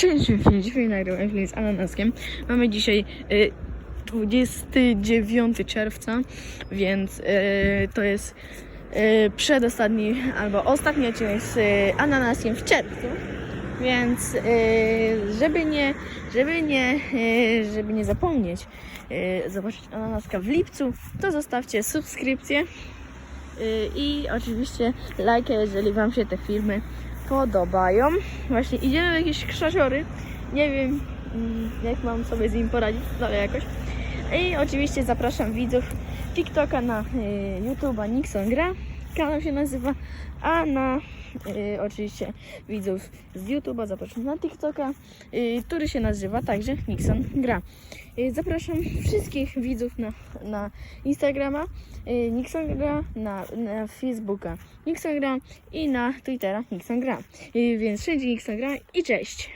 Cześć, film. Dzisiaj nagrywam film z ananaskiem. Mamy dzisiaj y, 29 czerwca, więc y, to jest y, przedostatni albo ostatni odcinek z y, ananaskiem w czerwcu. Więc y, żeby nie, żeby nie, y, żeby nie zapomnieć y, zobaczyć ananaska w lipcu, to zostawcie subskrypcję y, i oczywiście lajkę, jeżeli Wam się te filmy podobają. Właśnie idziemy w jakieś krzaziory. Nie wiem, mm, jak mam sobie z nim poradzić, ale jakoś. I oczywiście zapraszam widzów TikToka na y, YouTube'a Nixon Gra. Kanał się nazywa, a na y, oczywiście widzów z YouTube'a zapraszam na TikToka, y, który się nazywa także Nixon Gra. Y, zapraszam wszystkich widzów na, na Instagrama, y, Nixon Gra, na, na Facebooka Nixon Gra i na Twittera Nixon Gra. Więc wszędzie Nixon Gra i cześć!